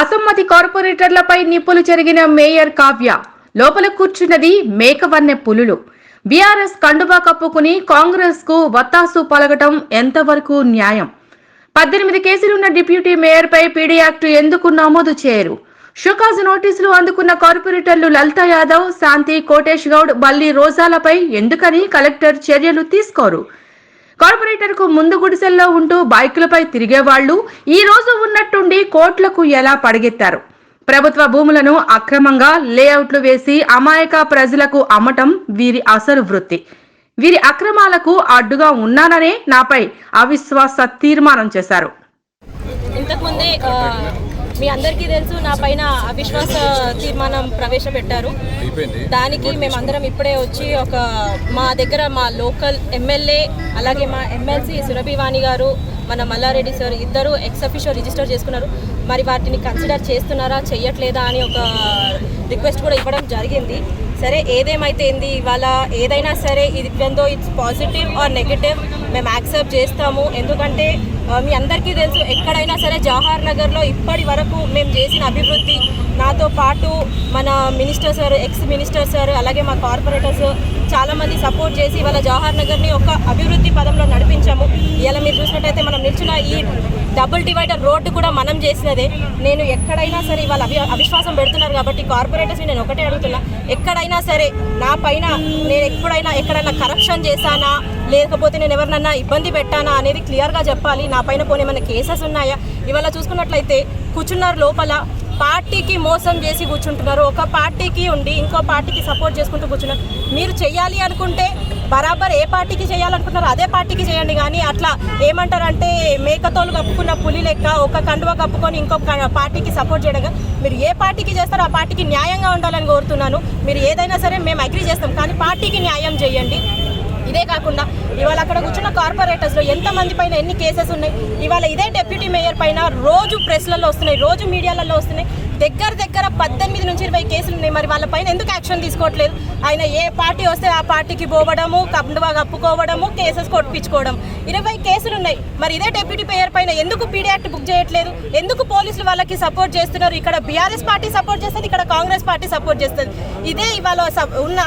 అసమ్మతి కార్పొరేటర్లపై నిప్పులు చెరిగిన మేయర్ కావ్య. లోపల కూర్చున్నది మేకవన్నె పులులు. బీఆర్ఎస్ కండువా కప్పుకుని కాంగ్రెస్కు వత్తాసు పలగటం ఎంతవరకు న్యాయం? పద్దెనిమిది కేసులున్న డిప్యూటీ మేయర్ పై పీడీ యాక్ట్ ఎందుకు నమోదు చేయరు? షుకాజ్ నోటీసులు అందుకున్న కార్పొరేటర్లు లలిత యాదవ్ శాంతి కోటేష్ గౌడ్ బల్లి రోజాలపై ఎందుకని కలెక్టర్ చర్యలు తీసుకోరు? కార్పొరేటర్కు ముందు గుడిసెల్లో ఉంటూ బైకులపై తిరిగేవాళ్ళు ఈ రోజు ఉన్నట్టుండి కోట్లకు ఎలా పడగెత్తారు? ప్రభుత్వ భూములను అక్రమంగా లేఅవుట్లు వేసి అమాయక ప్రజలకు అమ్మటం వీరి అసలు వృత్తి. వీరి అక్రమాలకు అడ్డుగా ఉన్నాననే నాపై అవిశ్వాస తీర్మానం చేశారు. ఇంతకుముందే మీ అందరికీ తెలుసు నా పైన అవిశ్వాస తీర్మానం ప్రవేశపెట్టారు దానికి మేమందరం ఇప్పుడే వచ్చి ఒక మా దగ్గర మా లోకల్ ఎమ్మెల్యే అలాగే మా ఎమ్మెల్సీ సురభివాణి గారు మన మల్లారెడ్డి సార్ ఇద్దరు ఎక్స్ అఫీషియో రిజిస్టర్ చేసుకున్నారు. మరి వాటిని కన్సిడర్ చేస్తున్నారా చెయ్యట్లేదా అని ఒక రిక్వెస్ట్ కూడా ఇవ్వడం జరిగింది. సరే ఏదేమైతే ఏంది ఇవాళ ఏదైనా సరే ఇది ఇట్స్ పాజిటివ్ ఆర్ నెగటివ్ మేము యాక్సెప్ట్ చేస్తాము. ఎందుకంటే మీ అందరికీ తెలుసు ఎక్కడైనా సరే జవహర్ నగర్లో ఇప్పటి వరకు మేము చేసిన అభివృద్ధి. నాతో పాటు మన minister sir ex minister sir అలాగే మా కార్పొరేటర్స్ చాలామంది సపోర్ట్ చేసి ఇవాళ జవహర్ నగర్ని ఒక అభివృద్ధి పదంలో నడిపించాము. ఇలా మీరు చూసినట్టయితే మనం నిల్చున్న ఈ డబుల్ డివైడర్ రోడ్డు కూడా మనం చేసినదే. నేను ఎక్కడైనా సరే ఇవాళ అవి అవిశ్వాసం పెడుతున్నారు కాబట్టి కార్పొరేటర్స్ నేను ఒకటే అడుగుతున్నా. ఎక్కడైనా సరే నా పైన నేను ఎప్పుడైనా ఎక్కడైనా కరప్షన్ చేశానా? లేకపోతే నేను ఎవరినన్నా ఇబ్బంది పెట్టానా అనేది క్లియర్గా చెప్పాలి. నా పైన పోనీ ఏమైనా కేసెస్ ఉన్నాయా? ఇవాళ చూసుకున్నట్లయితే కూర్చున్నారు లోపల. పార్టీకి మోసం చేసి కూర్చుంటున్నారు. ఒక పార్టీకి ఉండి ఇంకో పార్టీకి సపోర్ట్ చేసుకుంటూ కూర్చున్నారు. మీరు చేయాలి అనుకుంటే బరాబర్ ఏ పార్టీకి చేయాలనుకుంటున్నారో అదే పార్టీకి చేయండి. కానీ అట్లా ఏమంటారంటే మేకతోలు కప్పుకున్న పులి లెక్క ఒక కండువ కప్పుకొని ఇంకొక పార్టీకి సపోర్ట్ చేయడం. మీరు ఏ పార్టీకి చేస్తారో ఆ పార్టీకి న్యాయంగా ఉండాలని కోరుతున్నాను. మీరు ఏదైనా సరే మేము అగ్రి చేస్తాం కానీ పార్టీకి న్యాయం చేయండి. ఇదే కాకుండా ఇవాళ అక్కడ కూర్చున్న కార్పొరేటర్స్లో ఎంతమంది పైన ఎన్ని కేసెస్ ఉన్నాయి? ఇవాళ ఇదే డెప్యూటీ మేయర్ పైన రోజు ప్రెస్లలో వస్తున్నాయి రోజు మీడియాలలో వస్తున్నాయి. దగ్గర దగ్గర పద్దెనిమిది నుంచి ఇరవై కేసులు ఉన్నాయి. మరి వాళ్ళ పైన ఎందుకు యాక్షన్ తీసుకోవట్లేదు? ఆయన ఏ పార్టీ వస్తే ఆ పార్టీకి పోవడము కండువా కప్పుకోవడము కేసెస్ కొట్టించుకోవడం. ఇరవై కేసులు ఉన్నాయి. మరి ఇదే డెప్యూటీ మేయర్ పైన ఎందుకు పీడీ యాక్ట్ బుక్ చేయట్లేదు? ఎందుకు పోలీసులు వాళ్ళకి సపోర్ట్ చేస్తున్నారు? ఇక్కడ బీఆర్ఎస్ పార్టీ సపోర్ట్ చేస్తుంది ఇక్కడ కాంగ్రెస్ పార్టీ సపోర్ట్ చేస్తుంది. ఇదే ఇవాళ ఉన్న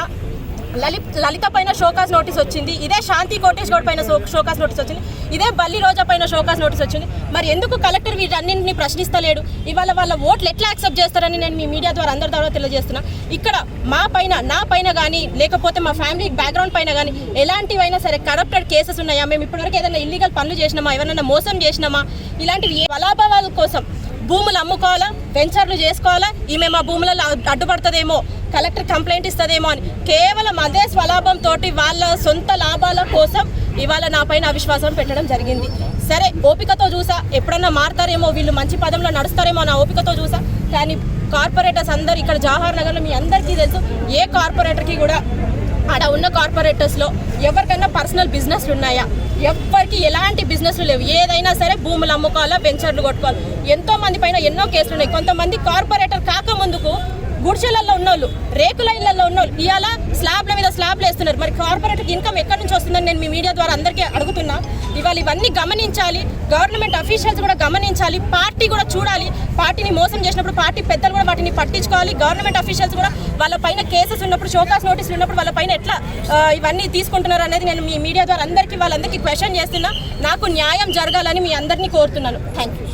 లలిత్ లలిత పైన షోకాస్ నోటీస్ వచ్చింది ఇదే శాంతి కోటేష్ గౌడ్ పైన షోకాస్ నోటీస్ వచ్చింది ఇదే బల్లి రోజా పైన షోకాస్ నోటీస్ వచ్చింది. మరి ఎందుకు కలెక్టర్ వీటన్నింటిని ప్రశ్నిస్తలేడు? ఇవాళ వాళ్ళ ఓట్లు ఎట్లా యాక్సెప్ట్ చేస్తారని నేను మీ మీడియా ద్వారా అందరి ద్వారా తెలియజేస్తున్నా. ఇక్కడ మా పైన నా పైన కానీ లేకపోతే మా ఫ్యామిలీ బ్యాక్గ్రౌండ్ పైన కానీ ఎలాంటివైనా సరే కరప్టెడ్ కేసెస్ ఉన్నాయా? మేము ఇప్పటివరకు ఏదైనా ఇల్లీగల్ పనులు చేసినామా? ఎవరైనా మోసం చేసినామా? ఇలాంటివి ఏ బలాభావాల కోసం భూములు అమ్ముకోవాలా? వెంచర్లు చేసుకోవాలా? ఈమె మా భూములలో అడ్డుపడుతుందేమో? కలెక్టర్ కంప్లైంట్ ఇస్తుందేమో అని. కేవలం అదే స్వలాభం తోటి వాళ్ళ సొంత లాభాల కోసం ఇవాళ నా పైన అవిశ్వాసం పెట్టడం జరిగింది. సరే ఓపికతో చూసా. ఎప్పుడన్నా మారుతారేమో వీళ్ళు మంచి పదంలో నడుస్తారేమో నా ఓపికతో చూసా. కానీ కార్పొరేటర్స్ అందరు ఇక్కడ జవహర్ నగర్లో మీ అందరికీ తెలుసు ఏ కార్పొరేటర్కి కూడా ఆడ ఉన్న కార్పొరేటర్స్లో ఎవరికైనా పర్సనల్ బిజినెస్లు ఉన్నాయా? ఎవ్వరికి ఎలాంటి బిజినెస్లు లేవు. ఏదైనా సరే భూములు అమ్ముకోవాలా వెంచర్లు కొట్టుకోవాలి. ఎంతో మంది పైన ఎన్నో కేసులు ఉన్నాయి. కొంతమంది కార్పొరేటర్ కాకముందుకు గుడిసెలలో ఉన్నోళ్ళు రేకుల ఇళ్ళలో ఉన్నోళ్ళు ఇవాళ స్లాబ్ల మీద స్లాబ్లు వేస్తున్నారు. మరి కార్పొరేటర్కి ఇన్కమ్ ఎక్కడి నుంచి వస్తుందని నేను మీ మీడియా ద్వారా అందరికీ అడుగుతున్నా. ఇవాళ ఇవన్నీ గమనించాలి గవర్నమెంట్ అఫీషియల్స్ కూడా గమనించాలి పార్టీ కూడా చూడాలి. పార్టీని మోసం చేసినప్పుడు పార్టీ పెద్దలు కూడా వాటిని పట్టించుకోవాలి. గవర్నమెంట్ అఫీషియల్స్ కూడా వాళ్ళ పైన కేసెస్ ఉన్నప్పుడు షోకాస్ నోటీసులు ఉన్నప్పుడు వాళ్ళ పైన ఎట్లా ఇవన్నీ తీసుకుంటున్నారు అనేది నేను మీ మీడియా ద్వారా అందరికీ వాళ్ళందరికీ క్వశ్చన్ చేస్తున్నా. నాకు న్యాయం జరగాలని మీ అందరినీ కోరుతున్నాను. Thank you